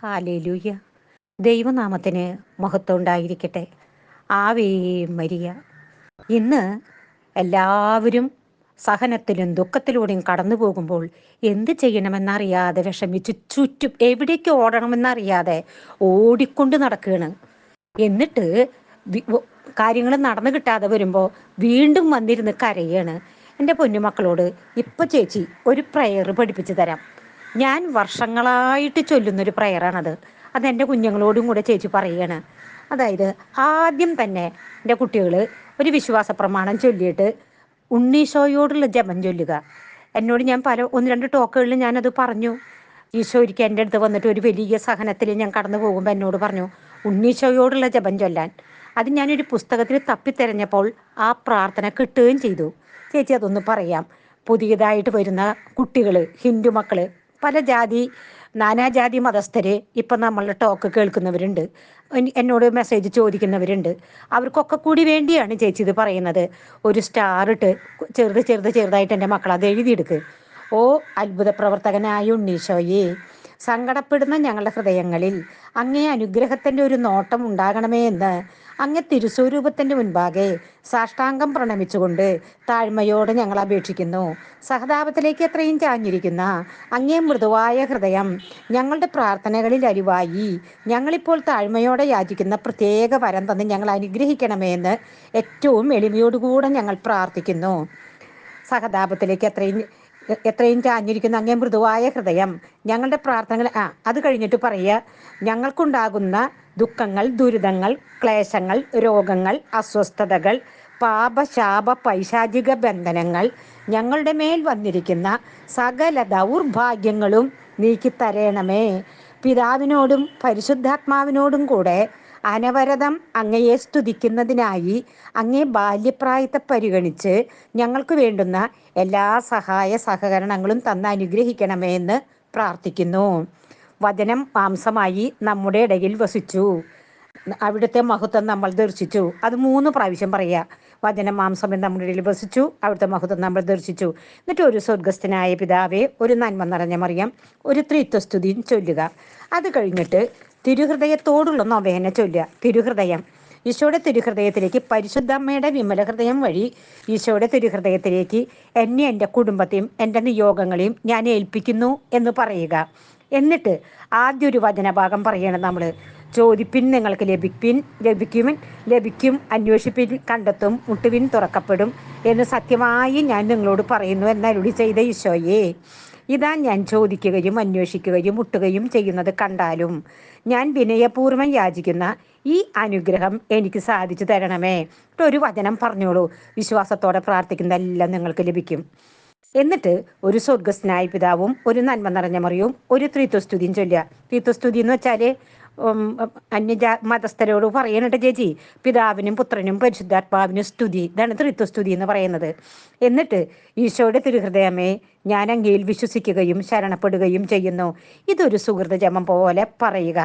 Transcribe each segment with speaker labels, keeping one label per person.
Speaker 1: Hallelujah. ദൈവനാമത്തിന് മഹത്വം ഉണ്ടായിരിക്കട്ടെ ആവേ മരിയ. ഇന്ന് എല്ലാവരും സഹനത്തിലും ദുഃഖത്തിലൂടെയും കടന്നു പോകുമ്പോൾ എന്ത് ചെയ്യണമെന്നറിയാതെ വിഷമിച്ച് ചുറ്റും എവിടേക്ക് ഓടണമെന്നറിയാതെ ഓടിക്കൊണ്ട് നടക്കുകയാണ്. എന്നിട്ട് കാര്യങ്ങൾ നടന്നു കിട്ടാതെ വരുമ്പോൾ വീണ്ടും വന്നിരുന്ന് കരയാണ്. എന്റെ പൊന്നുമക്കളോട് ഇപ്പം ചേച്ചി ഒരു പ്രയർ പഠിപ്പിച്ചു തരാം. ഞാൻ വർഷങ്ങളായിട്ട് ചൊല്ലുന്നൊരു പ്രയറാണത്. അതെന്റെ കുഞ്ഞുങ്ങളോടും കൂടെ ചേച്ചി പറയുകയാണ് അതായത് ആദ്യം തന്നെ എന്റെ കുട്ടികൾ ഒരു വിശ്വാസ പ്രമാണം ചൊല്ലിയിട്ട് ഉണ്ണീശോയോടുള്ള ജപം ചൊല്ലുക. എന്നോട് ഞാൻ പല ഒന്ന് രണ്ട് ടോക്കുകളിൽ ഞാനത് പറഞ്ഞു. ഈശോ ഒരിക്കൽ എന്റെ അടുത്ത് വന്നിട്ട് ഒരു വലിയ സഹനത്തിൽ ഞാൻ കടന്നു പോകുമ്പോൾ എന്നോട് പറഞ്ഞു ഉണ്ണീശോയോടുള്ള ജപം ചൊല്ലാൻ. അത് ഞാനൊരു പുസ്തകത്തിൽ തപ്പിത്തെരഞ്ഞപ്പോൾ ആ പ്രാർത്ഥന കിട്ടുകയും ചെയ്തു. ചേച്ചി അതൊന്ന് പറയാം. പുതിയതായിട്ട് വരുന്ന കുട്ടികൾ ഹിന്ദു മക്കൾ പല ജാതി നാനാജാതി മതസ്ഥര് ഇപ്പം നമ്മളുടെ ടോക്ക് കേൾക്കുന്നവരുണ്ട്. എന്നോട് മെസ്സേജ് ചോദിക്കുന്നവരുണ്ട്. അവർക്കൊക്കെ കൂടി വേണ്ടിയാണ് ചേച്ചി ഇത് പറയുന്നത്. ഒരു സ്റ്റാർ ഇട്ട് ചെറുത് ചെറുത് ചെറുതായിട്ട് എന്റെ മക്കൾ അത് എഴുതിയെടുക്ക്. ഓ അത്ഭുത പ്രവർത്തകനായ ഉണ്ണീശോയെ സങ്കടപ്പെടുന്ന ഞങ്ങളുടെ ഹൃദയങ്ങളിൽ അങ്ങേ അനുഗ്രഹത്തിന്റെ ഒരു നോട്ടം ഉണ്ടാകണമേ എന്ന് അങ്ങ് തിരുസ്വരൂപത്തിന്റെ മുൻപാകെ സാഷ്ടാംഗം പ്രണമിച്ചുകൊണ്ട് താഴ്മയോട് ഞങ്ങൾ അപേക്ഷിക്കുന്നു. സഹതാപത്തിലേക്ക് എത്രയും ചാഞ്ഞിരിക്കുന്ന അങ്ങേ മൃദുവായ ഹൃദയം ഞങ്ങളുടെ പ്രാർത്ഥനകളിൽ അരിവായി. ഞങ്ങളിപ്പോൾ താഴ്മയോടെ യാചിക്കുന്ന പ്രത്യേക വരം തന്ന് ഞങ്ങൾ അനുഗ്രഹിക്കണമേ എന്ന് ഏറ്റവും എളിമയോടുകൂടെ ഞങ്ങൾ പ്രാർത്ഥിക്കുന്നു. സഹതാപത്തിലേക്ക് എത്രയും എത്രയും ചാഞ്ഞിരിക്കുന്ന അങ്ങേ മൃദുവായ ഹൃദയം ഞങ്ങളുടെ പ്രാർത്ഥനകൾ ആ അത് കഴിഞ്ഞിട്ട് പറയുക. ഞങ്ങൾക്കുണ്ടാകുന്ന ദുഃഖങ്ങൾ ദുരിതങ്ങൾ ക്ലേശങ്ങൾ രോഗങ്ങൾ അസ്വസ്ഥതകൾ പാപശാപ പൈശാചിക ബന്ധനങ്ങൾ ഞങ്ങളുടെ മേൽ വന്നിരിക്കുന്ന സകല ദൗർഭാഗ്യങ്ങളും നീക്കി തരേണമേ. പിതാവിനോടും പരിശുദ്ധാത്മാവിനോടും കൂടെ അനവരതം അങ്ങയെ സ്തുതിക്കുന്നതിനായി അങ്ങേ ബാല്യപ്രായത്തെ പരിഗണിച്ച് ഞങ്ങൾക്ക് വേണ്ടുന്ന എല്ലാ സഹായ സഹകരണങ്ങളും തന്ന് അനുഗ്രഹിക്കണമേ എന്ന് പ്രാർത്ഥിക്കുന്നു. വചനം മാംസമായി നമ്മുടെ ഇടയിൽ വസിച്ചു. അവിടുത്തെ മഹത്വം നമ്മൾ ദർശിച്ചു. അത് മൂന്ന് പ്രാവശ്യം പറയുക വചനം മാംസം നമ്മുടെ ഇടയിൽ വസിച്ചു അവിടുത്തെ മഹത്വം നമ്മൾ ദർശിച്ചു. എന്നിട്ട് ഒരു സ്വർഗസ്ഥനായ പിതാവെ ഒരു നന്മ നിറഞ്ഞ മറിയാം ഒരു ത്രിത്വസ്തുതിയും ചൊല്ലുക. അത് കഴിഞ്ഞിട്ട് തിരുഹൃദയത്തോടുള്ള നൊവേന ചൊല്ലുക. തിരുഹൃദയം. ഈശോയുടെ തിരുഹൃദയത്തിലേക്ക് പരിശുദ്ധമ്മയുടെ വിമല ഹൃദയം വഴി ഈശോയുടെ തിരുഹൃദയത്തിലേക്ക് എന്നെ എന്റെ കുടുംബത്തെയും എന്റെ നിയോഗങ്ങളെയും ഞാൻ ഏൽപ്പിക്കുന്നു എന്ന് പറയുക. എന്നിട്ട് ആദ്യ ഒരു വചനഭാഗം പറയണം നമ്മൾ ചോദിപ്പിൻ നിങ്ങൾക്ക് ലഭിപ്പിൻ ലഭിക്കും ലഭിക്കും അന്വേഷിപ്പിൻ കണ്ടെത്തും മുട്ടുവിൻ തുറക്കപ്പെടും എന്ന് സത്യമായി ഞാൻ നിങ്ങളോട് പറയുന്നു എന്നരുളി ചെയ്ത ഈശോയെ. ഇതാ ഞാൻ ചോദിക്കുകയും അന്വേഷിക്കുകയും മുട്ടുകയും ചെയ്യുന്നത് കണ്ടാലും ഞാൻ വിനയപൂർവം യാചിക്കുന്ന ഈ അനുഗ്രഹം എനിക്ക് സാധിച്ചു തരണമേ. ഒരു വചനം പറഞ്ഞോളൂ. വിശ്വാസത്തോടെ പ്രാർത്ഥിക്കുന്നതെല്ലാം നിങ്ങൾക്ക് ലഭിക്കും. എന്നിട്ട് ഒരു സ്വർഗസ്നായ പിതാവും ഒരു നന്മ നിറഞ്ഞ മറിയും ഒരു ത്രിത്വസ്തുതിയും ചൊല്ലുക. ത്രിത്വസ്തുതി എന്ന് വെച്ചാൽ അന്യജാ മതസ്ഥരോട് പറയണട്ട് ചേച്ചി പിതാവിനും പുത്രനും പരിശുദ്ധാത്മാവിനും സ്തുതി. ഇതാണ് ത്രിത്വസ്തുതി എന്ന് പറയുന്നത്. എന്നിട്ട് ഈശോയുടെ തിരുഹൃദയമേ ഞാൻ അങ്ങയിൽ വിശ്വസിക്കുകയും ശരണപ്പെടുകയും ചെയ്യുന്നു. ഇതൊരു സുഹൃത ജമം പോലെ പറയുക.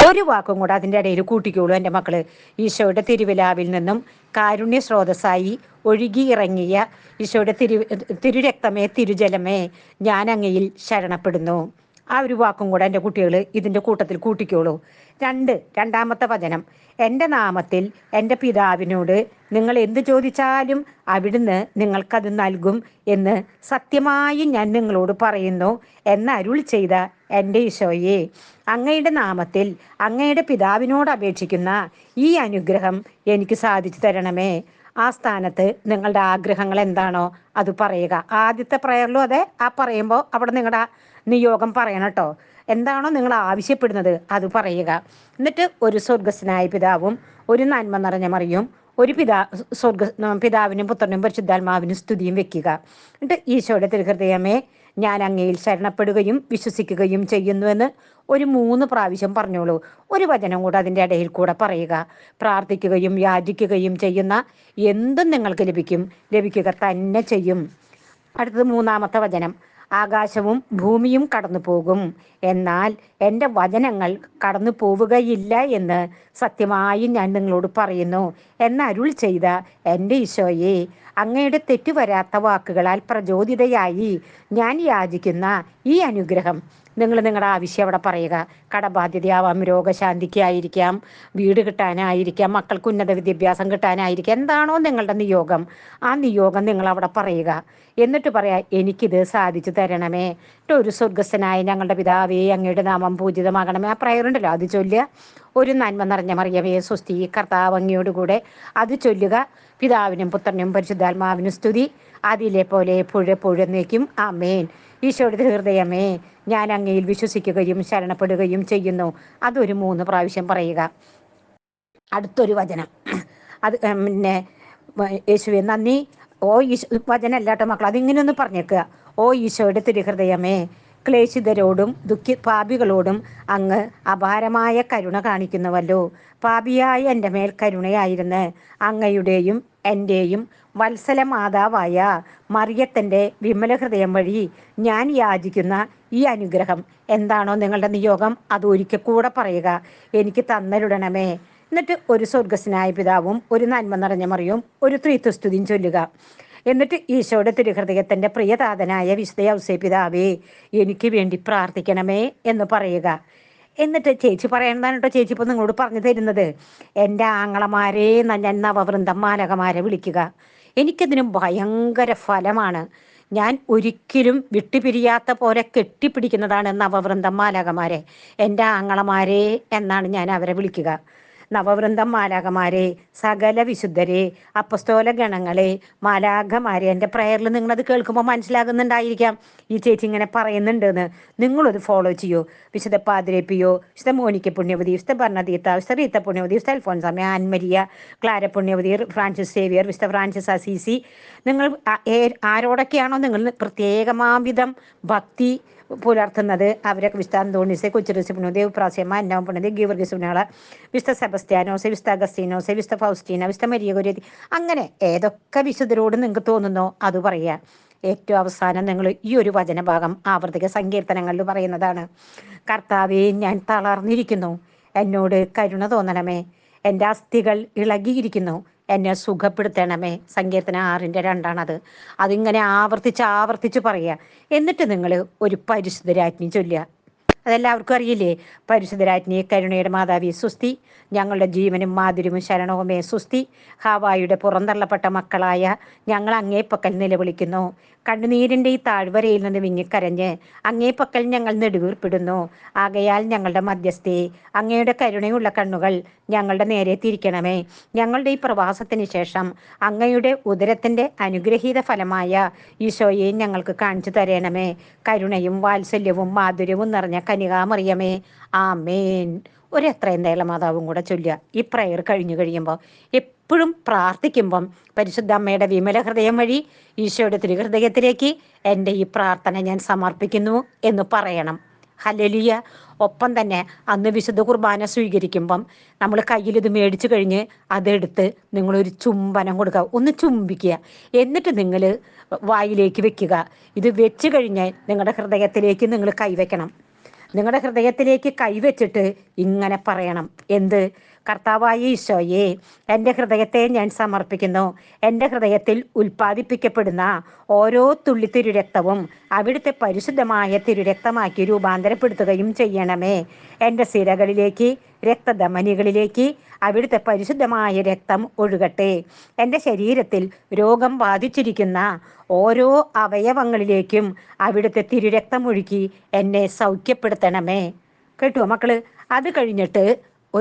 Speaker 1: ഒരു വാക്കും കൂടെ അതിന്റെ ഇടയിൽ കൂട്ടിക്കോളൂ എന്റെ മക്കൾ. ഈശോയുടെ തിരുവിലാവിൽ നിന്നും കാരുണ്യ സ്രോതസ്സായി ഒഴുകി ഇറങ്ങിയ ഈശോയുടെ തിരു തിരുരക്തമേ തിരുജലമേ ഞാൻ അങ്ങയിൽ ശരണപ്പെടുന്നു. ആ ഒരു വാക്കും കൂടെ എന്റെ കുട്ടികൾ ഇതിന്റെ കൂട്ടത്തിൽ കൂട്ടിക്കോളൂ. രണ്ട് രണ്ടാമത്തെ വചനം. എന്റെ നാമത്തിൽ എന്റെ പിതാവിനോട് നിങ്ങൾ എന്ത് ചോദിച്ചാലും അവിടുന്ന് നിങ്ങൾക്കത് നൽകും എന്ന് സത്യമായി ഞാൻ നിങ്ങളോട് പറയുന്നു എന്ന് അരുൾ ചെയ്ത എന്റെ ഈശോയെ. അങ്ങയുടെ നാമത്തിൽ അങ്ങയുടെ പിതാവിനോട് അപേക്ഷിക്കുന്ന ഈ അനുഗ്രഹം എനിക്ക് സാധിച്ചു തരണമേ. ആ സ്ഥാനത്ത് നിങ്ങളുടെ ആഗ്രഹങ്ങൾ എന്താണോ അത് പറയുക. ആദ്യത്തെ പ്രയറിലും അതെ ആ പറയുമ്പോൾ അവിടെ നിങ്ങളുടെ നിയോഗം പറയണം കേട്ടോ എന്താണോ നിങ്ങൾ ആവശ്യപ്പെടുന്നത് അത് പറയുക. എന്നിട്ട് ഒരു സ്വർഗസ്നായ പിതാവും ഒരു നന്മ നിറഞ്ഞ മറിയും ഒരു പിതാ സ്വർഗ പിതാവിനും പുത്രനും പരിശുദ്ധാത്മാവിനും സ്തുതിയും വെക്കുക. എന്നിട്ട് ഈശോയുടെ തിരുഹൃദയമേ ഞാൻ അങ്ങയിൽ ശരണപ്പെടുകയും വിശ്വസിക്കുകയും ചെയ്യുന്നുവെന്ന് ഒരു മൂന്ന് പ്രാവശ്യം പറഞ്ഞോളൂ. ഒരു വചനം കൂടെ അതിന്റെ ഇടയിൽ കൂടെ പറയുക. പ്രാർത്ഥിക്കുകയും യാചിക്കുകയും ചെയ്യുന്ന എന്തും നിങ്ങൾക്ക് ലഭിക്കും. ലഭിക്കുക തന്നെ ചെയ്യും. അടുത്തത് മൂന്നാമത്തെ വചനം. ആകാശവും ഭൂമിയും കടന്നു പോകും എന്നാൽ എന്റെ വചനങ്ങൾ കടന്നു പോവുകയില്ല എന്ന് സത്യമായി ഞാൻ നിങ്ങളോട് പറയുന്നു. എന്നരുൾ ചെയ്ത എന്റെ ഈശോയെ അങ്ങയുടെ തെറ്റുവരാത്ത വാക്കുകളാൽ പ്രചോദിതയായി ഞാൻ യാചിക്കുന്ന ഈ അനുഗ്രഹം നിങ്ങൾ നിങ്ങളുടെ ആവശ്യം അവിടെ പറയുക. കടബാധ്യതയാവാം രോഗശാന്തിക്കായിരിക്കാം വീട് കിട്ടാനായിരിക്കാം മക്കൾക്ക് ഉന്നത വിദ്യാഭ്യാസം കിട്ടാനായിരിക്കാം. എന്താണോ നിങ്ങളുടെ നിയോഗം. ആ നിയോഗം നിങ്ങൾ അവിടെ പറയുക. എന്നിട്ട് പറയാ എനിക്കിത് സാധിച്ചു തരണമേ. ഒരു സ്വർഗസ്ഥനായ ഞങ്ങളുടെ പിതാവേ അങ്ങയുടെ നാമം പൂജിതമാകണമേ. ആ പ്രയർ ഉണ്ടല്ലോ അത് ചൊല്ലുക. ഒരു നന്മ നിറഞ്ഞ മറിയമേ സ്വസ്തി കർത്താവ് അങ്ങയോടുകൂടെ അത് ചൊല്ലുക. പിതാവിനും പുത്രനും പരിശുദ്ധാത്മാവിനും സ്തുതി. അതിലെ പോലെ പുഴ പുഴന്നേക്കും ആമേൻ. ഈശോയുടെ ഹൃദയമേ ഞാൻ അങ്ങയിൽ വിശ്വസിക്കുകയും ശരണപ്പെടുകയും ചെയ്യുന്നു. അതൊരു മൂന്ന് പ്രാവശ്യം പറയുക. അടുത്തൊരു വചനം. അത് പിന്നെ യേശുവെ നന്ദി. ഓ ഈശോ വചനല്ലാട്ടോ മക്കൾ അതിങ്ങനെ ഒന്ന് പറഞ്ഞേക്കുക. ഓ ഈശോയുടെ തിരുഹൃദയമേ ക്ലേശിതരോടും ദുഃഖി പാപികളോടും അങ്ങ് അപാരമായ കരുണ കാണിക്കുന്നുവല്ലോ. പാപിയായ എന്റെ മേൽ കരുണയായിരുന്ന് അങ്ങയുടെയും എന്റെയും വത്സല മാതാവായ മറിയത്തിന്റെ വിമല ഹൃദയം വഴി ഞാൻ യാചിക്കുന്ന ഈ അനുഗ്രഹം എന്താണോ നിങ്ങളുടെ നിയോഗം അത് ഒരിക്കൽ കൂടെ പറയുക. എനിക്ക് തന്നരുടണമേ. എന്നിട്ട് ഒരു സ്വർഗസ്നായ പിതാവും ഒരു നന്മ നിറഞ്ഞ മറിയും ഒരു ത്രീത്വസ്തുതിയും ചൊല്ലുക. എന്നിട്ട് ഈശോയുടെ തിരുഹൃദയത്തിന്റെ പ്രിയതാതനായ വിശുദ്ധ ഔസേ പിതാവേ എനിക്ക് വേണ്ടി പ്രാർത്ഥിക്കണമേ എന്ന് പറയുക. എന്നിട്ട് ചേച്ചി പറയണതാണ് കേട്ടോ ചേച്ചി ഇപ്പം നിങ്ങളോട് പറഞ്ഞു തരുന്നത്. എന്റെ ആങ്ങളമാരെ ഞാൻ നവവൃന്ദം മാലകമാരെ വിളിക്കുക. എനിക്കതിന് ഭയങ്കര ഫലമാണ്. ഞാൻ ഒരിക്കലും വിട്ടുപിരിയാത്ത പോലെ കെട്ടിപ്പിടിക്കുന്നതാണ് നവവൃന്ദം മാലകമാരെ എന്റെ ആങ്ങളമാരെ എന്നാണ് ഞാൻ അവരെ വിളിക്കുക. നവവൃന്ദം മാലാകമാരെ സകല വിശുദ്ധരെ അപ്പസ്തോല ഗണങ്ങളെ മാലാഖമാരെ. എന്റെ പ്രയറിൽ നിങ്ങളത് കേൾക്കുമ്പോൾ മനസ്സിലാകുന്നുണ്ടായിരിക്കാം. ഈ ചേച്ചി ഇങ്ങനെ പറയുന്നുണ്ടെന്ന് നിങ്ങളത് ഫോളോ ചെയ്യൂ. വിശുദ്ധ പാതിരേപ്പിയോ വിശുദ്ധ മോനിക്ക പുണ്യവതി വിശുദ്ധ ഭരണതീത്ത വിശുദ്ധ റീത്ത പുണ്യവതി വിശുദ്ധ അൽഫോൻസാമ ആൻമരിയ ക്ലാര പുണ്യവതി ഫ്രാൻസിസ് സേവിയർ വിശുദ്ധ ഫ്രാൻസിസ് അസീസി. നിങ്ങൾ ആരോടൊക്കെയാണോ നിങ്ങൾ പ്രത്യേകമാവിധം ഭക്തി പുലർത്തുന്നത്. അവരൊക്കെ വിശുദ്ധ അന്തോണിസെ കൊച്ചുറിസ് ദേവപ്രാസ്യമ്മ പ്രാസ്യമ്മ അന്നവം പുണ്യദേവ് ഗീവർഗീസ് പുണ്യാള വിസ്ത സെബസ്ത്യാനോസെ വിസ്ത അഗസ്തീനോസെ വിശുദ്ധ ഫൗസ്റ്റീന വിസ്ത ഗുരുതി അങ്ങനെ ഏതൊക്കെ വിശുദ്ധരോട് നിങ്ങൾക്ക് തോന്നുന്നോ അത് പറയുക. ഏറ്റവും അവസാനം നിങ്ങൾ ഈ ഒരു വചനഭാഗം ആവർത്തിക സങ്കീർത്തനങ്ങളിൽ പറയുന്നതാണ് കർത്താവെ ഞാൻ തളർന്നിരിക്കുന്നു. എന്നോട് കരുണ തോന്നണമേ. എന്റെ അസ്ഥികൾ ഇളകിയിരിക്കുന്നു. എന്നെ സുഖപ്പെടുത്തണമേ. സങ്കീർത്തന ആറിന്റെ രണ്ടാണത്. അതിങ്ങനെ ആവർത്തിച്ച് ആവർത്തിച്ച് പറയുക എന്നിട്ട് നിങ്ങൾ ഒരു പരിശുദ്ധരാജ്ഞി ചൊല്ലുക. അതെല്ലാവർക്കും അറിയില്ലേ? പരിശുദ്ധരാജ്ഞി കരുണയുടെ മാതാവി സുസ്തി. ഞങ്ങളുടെ ജീവനും മാധുര്യവും ശരണവുമേ സുസ്തി. ഹാവായുടെ പുറന്തള്ളപ്പെട്ട മക്കളായ ഞങ്ങൾ അങ്ങേപ്പക്കൽ നിലവിളിക്കുന്നു. കണ്ണുനീരിന്റെ ഈ താഴ്വരയിൽ നിന്ന് വിങ്ങിക്കരഞ്ഞ് അങ്ങേ പക്കൽ ഞങ്ങൾ നെടുവീർപ്പിടുന്നു. ആകയാൽ ഞങ്ങളുടെ മധ്യസ്ഥേ അങ്ങയുടെ കരുണയുള്ള കണ്ണുകൾ ഞങ്ങളുടെ നേരെ തിരിക്കണമേ. ഞങ്ങളുടെ ഈ പ്രവാസത്തിന് ശേഷം അങ്ങയുടെ ഉദരത്തിന്റെ അനുഗ്രഹീത ഫലമായ ഈശോയെ ഞങ്ങൾക്ക് കാണിച്ചു തരണമേ. കരുണയും വാത്സല്യവും മാധുര്യവും നിറഞ്ഞ കനികാമറിയമേ. ആമേൻ. ഒരു എത്രയും തേള മാതാവും കൂടെ ചൊല്ലുക. ഈ പ്രയർ കഴിഞ്ഞു കഴിയുമ്പോൾ എപ്പോഴും പ്രാർത്ഥിക്കുമ്പം പരിശുദ്ധ അമ്മയുടെ വിമല ഹൃദയം വഴി ഈശോയുടെ തിരുഹൃദയത്തിലേക്ക് എന്റെ ഈ പ്രാർത്ഥന ഞാൻ സമർപ്പിക്കുന്നു എന്ന് പറയണം. ഹലലിയ ഒപ്പം തന്നെ അന്ന് വിശുദ്ധ കുർബാന സ്വീകരിക്കുമ്പം നമ്മൾ കയ്യിൽ ഇത് മേടിച്ചു കഴിഞ്ഞ് അതെടുത്ത് നിങ്ങളൊരു ചുംബനം കൊടുക്കുക. ഒന്ന് ചുംബിക്കുക. എന്നിട്ട് നിങ്ങൾ വായിലേക്ക് വെക്കുക. ഇത് വെച്ച് കഴിഞ്ഞ് നിങ്ങളുടെ ഹൃദയത്തിലേക്ക് നിങ്ങൾ കൈവയ്ക്കണം നിങ്ങളുടെ ഹൃദയത്തിലേക്ക് കൈവച്ചിട്ട് ഇങ്ങനെ പറയണം. എന്ത്? കർത്താവായ ഈശോയെ എന്റെ ഹൃദയത്തെ ഞാൻ സമർപ്പിക്കുന്നു. എന്റെ ഹൃദയത്തിൽ ഉൽപ്പാദിപ്പിക്കപ്പെടുന്ന ഓരോ തുള്ളി തിരുരക്തവും അവിടുത്തെ പരിശുദ്ധമായ തിരുരക്തമാക്കി രൂപാന്തരപ്പെടുത്തുകയും ചെയ്യണമേ. എന്റെ സിരകളിലേക്ക് രക്തധമനികളിലേക്ക് അവിടുത്തെ പരിശുദ്ധമായ രക്തം ഒഴുകട്ടെ. എന്റെ ശരീരത്തിൽ രോഗം ബാധിച്ചിരിക്കുന്ന ഓരോ അവയവങ്ങളിലേക്കും അവിടുത്തെ തിരുരക്തം ഒഴുക്കി എന്നെ സൗഖ്യപ്പെടുത്തണമേ. കേട്ടോ മക്കൾ അത് കഴിഞ്ഞിട്ട്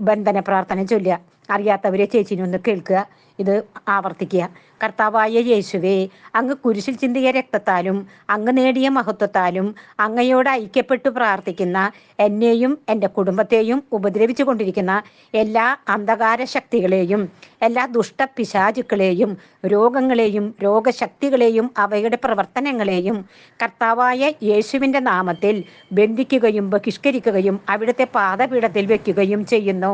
Speaker 1: ബന്ധന പ്രാർത്ഥന ചൊല്ലുക. അറിയാത്തവരെ ചേച്ചിനൊന്ന് കേൾക്കുക ഇത് ആവർത്തിക്കുക. കർത്താവായ യേശുവേ അങ്ങ് കുരിശിൽ ചിന്തിയ രക്തത്താലും അങ്ങ് നേടിയ മഹത്വത്താലും അങ്ങയോട് ഐക്യപ്പെട്ടു പ്രാർത്ഥിക്കുന്ന എന്നെയും എന്റെ കുടുംബത്തെയും ഉപദ്രവിച്ചു കൊണ്ടിരിക്കുന്ന എല്ലാ അന്ധകാര ശക്തികളെയും എല്ലാ ദുഷ്ട ദുഷ്ടപിശാചുക്കളെയും രോഗങ്ങളെയും രോഗശക്തികളെയും അവയുടെ പ്രവർത്തനങ്ങളെയും കർത്താവായ യേശുവിന്റെ നാമത്തിൽ ബന്ധിക്കുകയും ബഹിഷ്കരിക്കുകയും അവിടുത്തെ പാദപീഠത്തിൽ വെക്കുകയും ചെയ്യുന്നു.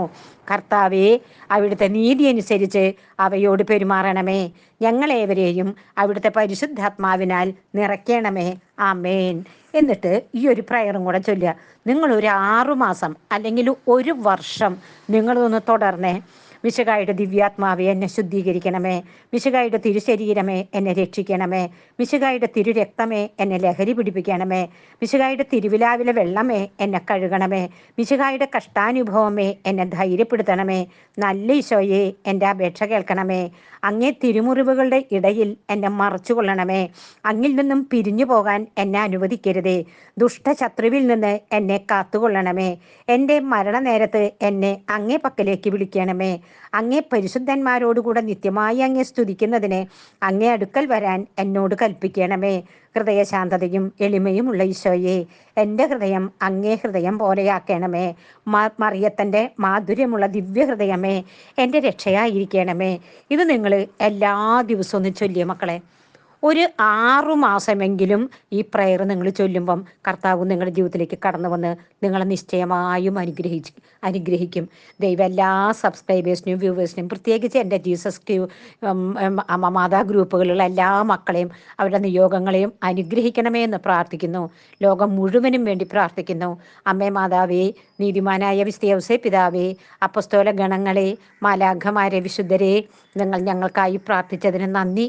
Speaker 1: കർത്താവെ അവിടുത്തെ നീതി അനുസരിച്ച് അവയോട് പെരുമാറണമേ. ഞങ്ങളേവരെയും അവിടുത്തെ പരിശുദ്ധാത്മാവിനാൽ നിറയ്ക്കണമേ. ആമേൻ. എന്നിട്ട് ഈ ഒരു പ്രയറും കൂടെ ചൊല്ലുക. നിങ്ങൾ ഒരു ആറു മാസം അല്ലെങ്കിൽ ഒരു വർഷം നിങ്ങളൊന്ന് തുടർന്നേ. മിശകായുടെ ദിവ്യാത്മാവെ എന്നെ ശുദ്ധീകരിക്കണമേ. മിശകായുടെ തിരുശരീരമേ എന്നെ രക്ഷിക്കണമേ. മിശകായുടെ തിരുരക്തമേ എന്നെ ലഹരി പിടിപ്പിക്കണമേ. മിശകായുടെ തിരുവിലാവിലെ വെള്ളമേ എന്നെ കഴുകണമേ. മിശകായുടെ കഷ്ടാനുഭവമേ എന്നെ ധൈര്യപ്പെടുത്തണമേ. നല്ല ഈശോയെ എന്റെ അപേക്ഷ കേൾക്കണമേ. അങ്ങേ തിരുമുറിവുകളുടെ ഇടയിൽ എന്നെ മറച്ചുകൊള്ളണമേ. അങ്ങിൽ നിന്നും പിരിഞ്ഞു പോകാൻ എന്നെ അനുവദിക്കരുതേ. ദുഷ്ടശത്രുവിൽ നിന്ന് എന്നെ കാത്തുകൊള്ളണമേ. എന്റെ മരണനേരത്ത് എന്നെ അങ്ങേ പക്കലേക്ക് വിളിക്കണമേ. അങ്ങേ പരിശുദ്ധന്മാരോടുകൂടെ നിത്യമായി അങ്ങേ സ്തുതിക്കുന്നതിന് അങ്ങേ അടുക്കൽ വരാൻ എന്നോട് കൽപ്പിക്കണമേ. ഹൃദയശാന്തതയും എളിമയും ഉള്ള ഈശോയെ എന്റെ ഹൃദയം അങ്ങേ ഹൃദയം പോലെയാക്കണമേ. മറിയത്തന്റെ മാധുര്യമുള്ള ദിവ്യഹൃദയമേ എന്റെ രക്ഷയായിരിക്കണമേ. ഇത് നിങ്ങൾ എല്ലാ ദിവസവും ഒന്ന് ചൊല്ലിയ മക്കളെ. ഒരു ആറു മാസമെങ്കിലും ഈ പ്രയർ നിങ്ങൾ ചൊല്ലുമ്പം കർത്താവ് നിങ്ങളുടെ ജീവിതത്തിലേക്ക് കടന്നു വന്ന് നിങ്ങളെ നിശ്ചയമായും അനുഗ്രഹിച്ച് അനുഗ്രഹിക്കും. ദൈവം എല്ലാ സബ്സ്ക്രൈബേഴ്സിനും വ്യൂവേഴ്സിനും പ്രത്യേകിച്ച് എന്റെ ജീസസ് ക്യൂ മാതാ ഗ്രൂപ്പുകളിലുള്ള എല്ലാ മക്കളെയും അവരുടെ നിയോഗങ്ങളെയും അനുഗ്രഹിക്കണമേ എന്ന് പ്രാർത്ഥിക്കുന്നു. ലോകം മുഴുവനും വേണ്ടി പ്രാർത്ഥിക്കുന്നു. അമ്മേ മാതാവേ നീതിമാനായ വിസ്തീയവസെ പിതാവേ അപ്പസ്തോല ഗണങ്ങളെ മാലാഘമാരെ വിശുദ്ധരെ നിങ്ങൾ ഞങ്ങൾക്കായി പ്രാർത്ഥിച്ചതിന് നന്ദി.